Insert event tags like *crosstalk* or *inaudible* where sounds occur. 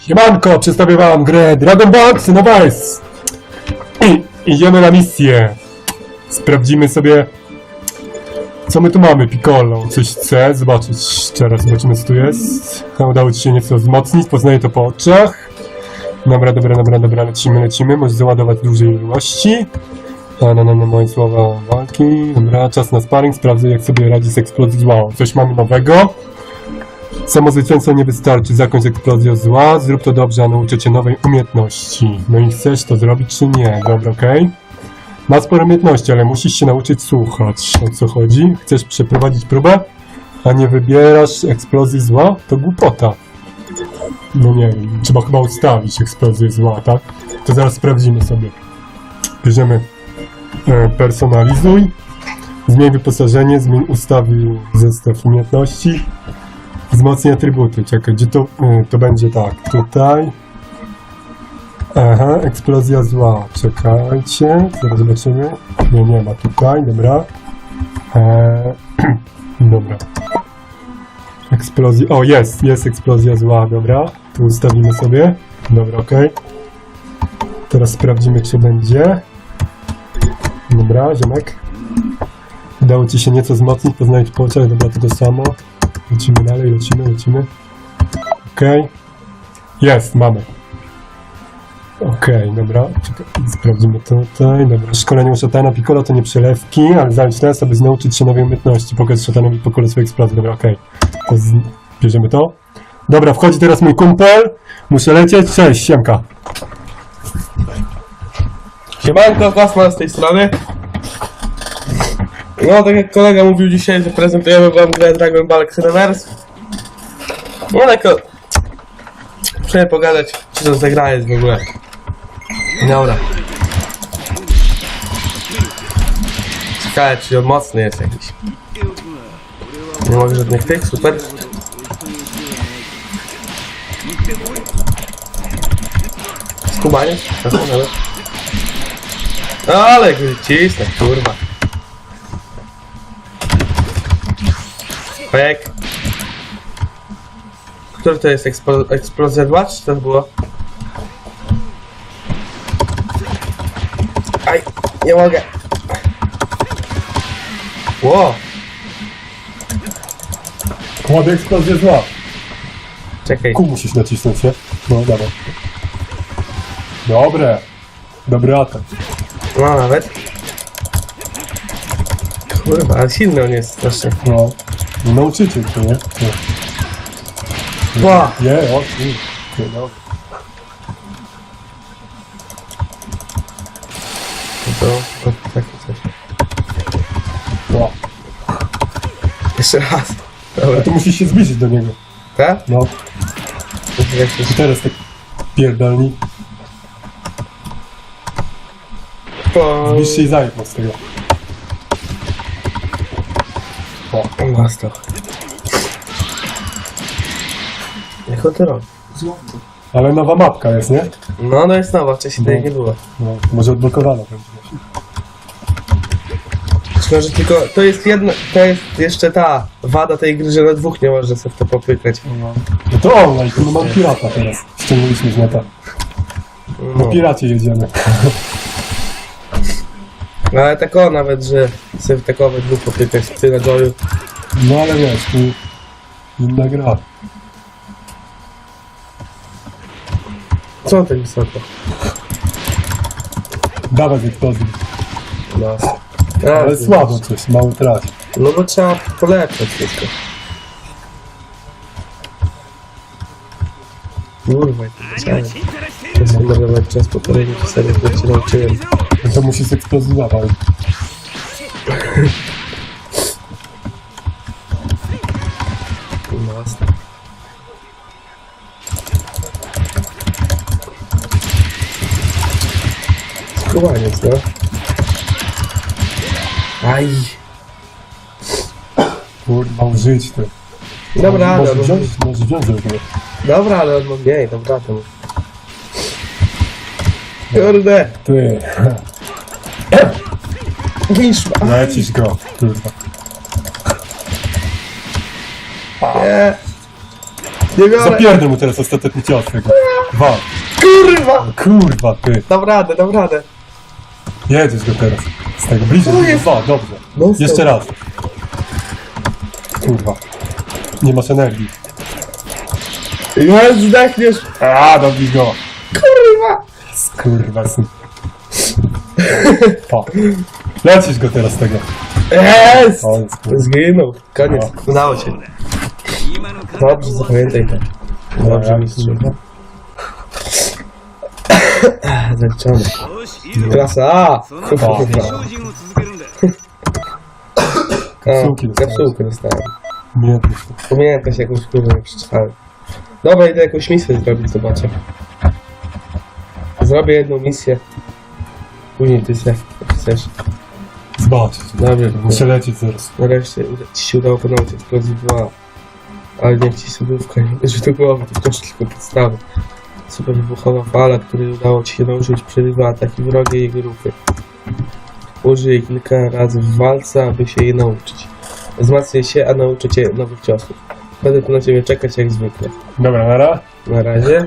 Siemanko, przedstawię wam grę Dragon Ball Xenoverse. I idziemy na misję. Sprawdzimy sobie, co my tu mamy. Piccolo, coś chce zobaczyć. Teraz zobaczymy, co tu jest. Udało ci się nieco wzmocnić, poznaję to po oczach. Dobra, dobra, dobra, dobra, lecimy, lecimy. Możesz załadować dużej ilości. A, no, no, no, moje słowa walki. Dobra, czas na sparring. Sprawdzę, jak sobie radzi z eksplozją zła. Coś mamy nowego. Samo zwycięstwo nie wystarczy, zakończ eksplozję zła, zrób to dobrze, a nauczę cię nowej umiejętności. No i chcesz to zrobić czy nie? Dobra, okej. Ma sporo umiejętności, ale musisz się nauczyć słuchać. O co chodzi? Chcesz przeprowadzić próbę, a nie wybierasz eksplozji zła? To głupota. No nie wiem, trzeba chyba ustawić eksplozję zła, tak? To zaraz sprawdzimy sobie. Bierzemy e, personalizuj, zmień wyposażenie, zmień ustawił zestaw umiejętności. Wzmocnij atrybuty. Czekaj, gdzie to, y, to będzie tak. Tutaj. Aha, eksplozja zła. Czekajcie, zaraz zobaczymy. Nie, nie ma tutaj, dobra. Eee, *clears throat* dobra. Eksplozja. O, jest, jest eksplozja zła, dobra. Tu ustawimy sobie. Dobra, okej. Teraz sprawdzimy, czy będzie. Dobra, ziomek. Udało ci się nieco wzmocnić, poznać po oczach, dobra, to to samo. Lecimy dalej, lecimy, lecimy. Okej. Jest, mamy. Okej, dobra. Czekaj, sprawdzimy tutaj. Dobra, szkolenie u szatana Piccolo to nie przelewki, ale znaleźć czas, aby nauczyć się nowej umiejętności. Pokaż szatanowi Piccolo swoje eksplozje. Dobra, okej. To z... Bierzemy to. Dobra, wchodzi teraz mój kumpel. Muszę lecieć. Cześć, siemka. Siemanko, Kosman z tej strony. No, tak jak kolega mówił dzisiaj, że prezentujemy wam grę Dragon Ball Xenoverse. No tak o... Muszę pogadać, czy to za gra jest w ogóle. Dobra. Ciekawe, czy on mocny jest jakiś. Nie mogę żadnych tych, super. Skubaniec? Tak. Ale go cisnę, kurwa. Pek. Który to jest ekspo, eksplozja 2, czy to było? Aj, nie mogę. Ło, Młody eksplozja zła. czekaj. Ku musisz nacisnąć się. No, dawaj. Dobre. Dobry atak. No nawet. Kurwa, ale silny on jest strasznie. No. No nauczyciel to, nie? Ła, Nie, o, nie, no. to, to takie coś. no. Jeszcze raz. Dobra, tu musisz się zbliżyć do niego. tak? No. Jak się I teraz tak pierdolni. Zbliż się i zajdź z tego. O, Masto. Jak on to robi? ale nowa mapka jest, nie? No, no jest nowa, wcześniej tej nie było. No, może odblokowana będzie. Że tylko to jest jedna, to jest jeszcze ta wada tej gry, że na dwóch nie można sobie w to popykać. No, no to online, to mam pirata teraz. Ściągnęliśmy z neta. No. Po piracie jedziemy. No, ale tak o nawet, że sobie w takowe dwóch popykać, ty na joyu. No ale wiesz, tu inna gra. Co tak wysoko? Dawaj wyprodzy. No. Ale słabo coś, mało traci. No bo trzeba polepszać wszystko. Kurwa, to chciałem. Ja sobie marnować czas po kolejnej serii, bo cię nauczyłem. No *laughs* to musisz eksplodować. No, Skubaniec, no. Aj. Kurwa, użyć to. Dobra, ale Może on wziąć, może wziąć tego. Dobra, ale on ma mniej, dobra, to... Kurde, Ty, Giszma. lecisz go, kurwa. Nie. Nie biorę. Zapierdol mu teraz ostateczny cios tego. Dwa. Kurwa! Kurwa, ty. Dam radę, dam radę. Jedziesz go teraz. Z tego bliżej. To jest- Dwa, dobrze. No, Jeszcze raz. Kurwa. Nie masz energii. Ja zdechniesz. A, dobij go. Kurwa! Kurwa, syn. *laughs* O. Lecisz go teraz tego. Jest! O, Zginął. Koniec. No. Udało się. Dobrze, zapamiętaj to. Dobrze, mistrzu. *coughs* Zaliczony. Klasa A! Kurwa. *coughs* Kapsułki dostałem. Kapsułki dostałem. Umiejętność. Umiejętność jakąś kurwa nie przeczytałem. Dobra, idę jakąś misję zrobić, zobaczę. Zrobię jedną misję. Później ty se chcesz. Zobaczysz. Dobrze, Muszę lecieć zaraz. nareszcie uda- ci się udało panować eksplozji 2. Ale niech ci sodówka nie bierze do głowy, to wciąż tylko podstawy. Super wybuchowa fala, której udało ci się nauczyć przerywa ataki wrogiej i grupy. Użyj kilka razy w walce, aby się jej nauczyć. Wzmacniaj się, a nauczę cię nowych ciosów. Będę tu na ciebie czekać jak zwykle. Dobra, nara. Na razie.